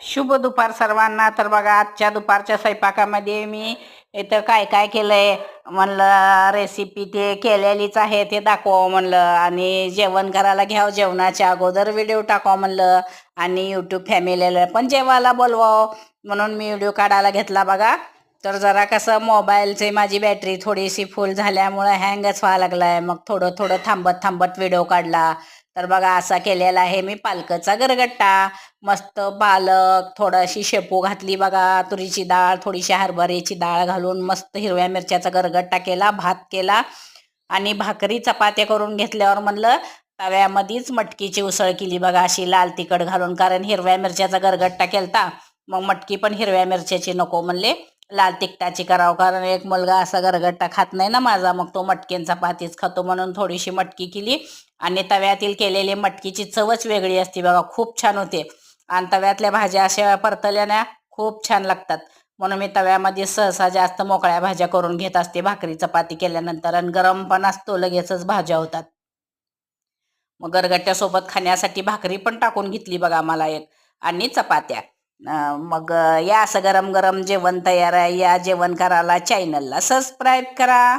शुभ दुपार सर्वांना. तर बघा आजच्या दुपारच्या स्वयंपाकामध्ये मी इथं काय काय केलंय? म्हणलं रेसिपी ते केलेलीच आहे ते दाखवावं म्हणलं. आणि जेवण करायला घ्यावं जेवणाच्या अगोदर व्हिडिओ टाकावं म्हणलं. आणि यूट्यूब फॅमिलीला पण जेवायला बोलवावं. म्हणून मी व्हिडिओ काढायला घेतला बघा. तर जरा कसं मोबाईलचे माझी बॅटरी थोडीशी फुल झाल्यामुळं हँगच व्हायला लागलाय. मग थोडं थोडं थांबत थांबत व्हिडिओ काढला. तर बघा असा केलेला आहे मी पालकचा गरगट्टा. मस्त पालक थोडीशी शेपू घातली बघा तुरीची डाळ थोडीशी हरभऱ्याची डाळ घालून मस्त हिरव्या मिरच्याचा गरगट्टा केला भात केला. आणि भाकरी चपात्या करून घेतल्यावर म्हणलं तव्यामध्येच मटकीची उसळ केली बघा अशी लाल तिखट घालून. कारण हिरव्या मिरच्याचा गरगट्टा केलता मग मटकी पण हिरव्या मिरच्याची नको म्हणले. लाल तिखटाची करावं कारण एक मुलगा असा गरगट्टा खात नाही ना माझा. मग तो मटकीन चपातीच खातो म्हणून थोडीशी मटकी केली. आणि तव्यातील केलेली मटकीची चवच वेगळी असते बघा खूप छान होते. आणि तव्यातल्या भाज्या अशा परतल्या ना खूप छान लागतात. म्हणून मी तव्यामध्ये सहसा जास्त मोकळ्या भाज्या करून घेत असते. भाकरी चपाती केल्यानंतर आणि गरम पण असतो लगेचच भाज्या होतात. मग गरगट्ट्यासोबत खाण्यासाठी भाकरी पण टाकून घेतली बघा मला एक. आणि चपात्या. मग या असं गरम गरम जेवण तयार आहे या जेवण करायला चॅनलला सबस्क्राईब करा.